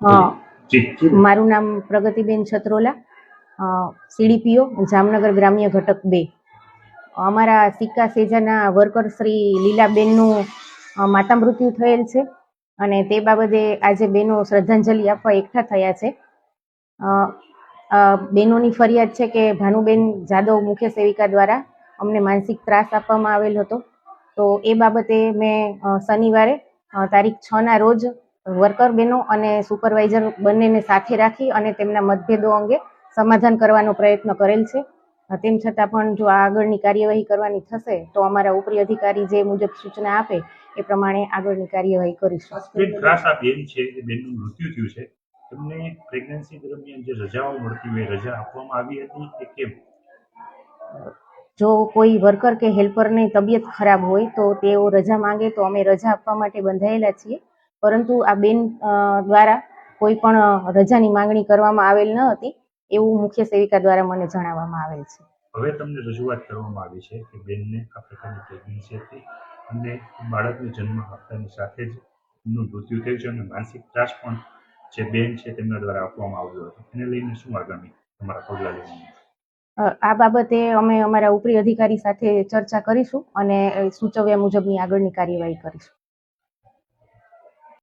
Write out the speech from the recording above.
મારું નામ પ્રગતિબેન છત્રોલા સીડીપીઓ જામનગર ગ્રામ્ય ઘટક બે. અમારા સિક્કા સેજાના વર્કર શ્રી લીલાબેનનું માતા મૃત્યુ થયેલ છે અને તે બાબતે આજે બેનો શ્રદ્ધાંજલિ આપવા એકઠા થયા છે. બેનોની ફરિયાદ છે કે ભાનુબેન જાદવ મુખ્ય સેવિકા દ્વારા અમને માનસિક ત્રાસ આપવામાં આવેલ હતો. તો એ બાબતે મેં શનિવારે તારીખ છ ના રોજ વર્કર બહેનો અને સુપરવાઇઝર બંનેને સાથે રાખી અને તેમના મતભેદો અંગે સમાધાન કરવાનો પ્રયત્ન કરેલ છે. તેમ છતાં પણ જો આ આગળની કાર્યવાહી કરવાની થશે તો અમારા ઉપરી અધિકારી જે મુજબ સૂચના આપે એ પ્રમાણે આગળની કાર્યવાહી કરીશું. બેન આ બેન છે એ બેનનું મૃત્યુ થયું છે. તમને પ્રેગ્નન્સી દરમિયાન જે રજાઓ મળતી હોય રજા આપવામાં આવી હતી કે કેમ? જો કોઈ વર્કર કે હેલ્પરની તબિયત ખરાબ હોય તો તેઓ રજા માંગે તો અમે રજા આપવા માટે બંધાયેલા છીએ. પરંતુ આ બેન દ્વારા કોઈ પણ રજાની માંગણી કરવામાં આવેલ ન હતી એવું મુખ્ય સેવિકા દ્વારા મને જણાવવામાં આવેલ છે. હવે તમને રજૂઆત કરવામાં આવી છે કે બેનને આ પ્રકારની પ્રેગ્નન્સી હતી અને બાળકને જન્મ આપતાની સાથે જ એમનું મૃત્યુ થયું છે અને માનસિક ત્રાસ પણ જે બેન છે તેમના દ્વારા આપવામાં આવ્યો હતો. એને લઈને શું આગામી તમારા પગલાં લેવાનું આ બાબતે અમે અમારા ઉપરી અધિકારી સાથે ચર્ચા કરીશું અને સૂચવ્યા મુજબની આગળની કાર્યવાહી કરીશું.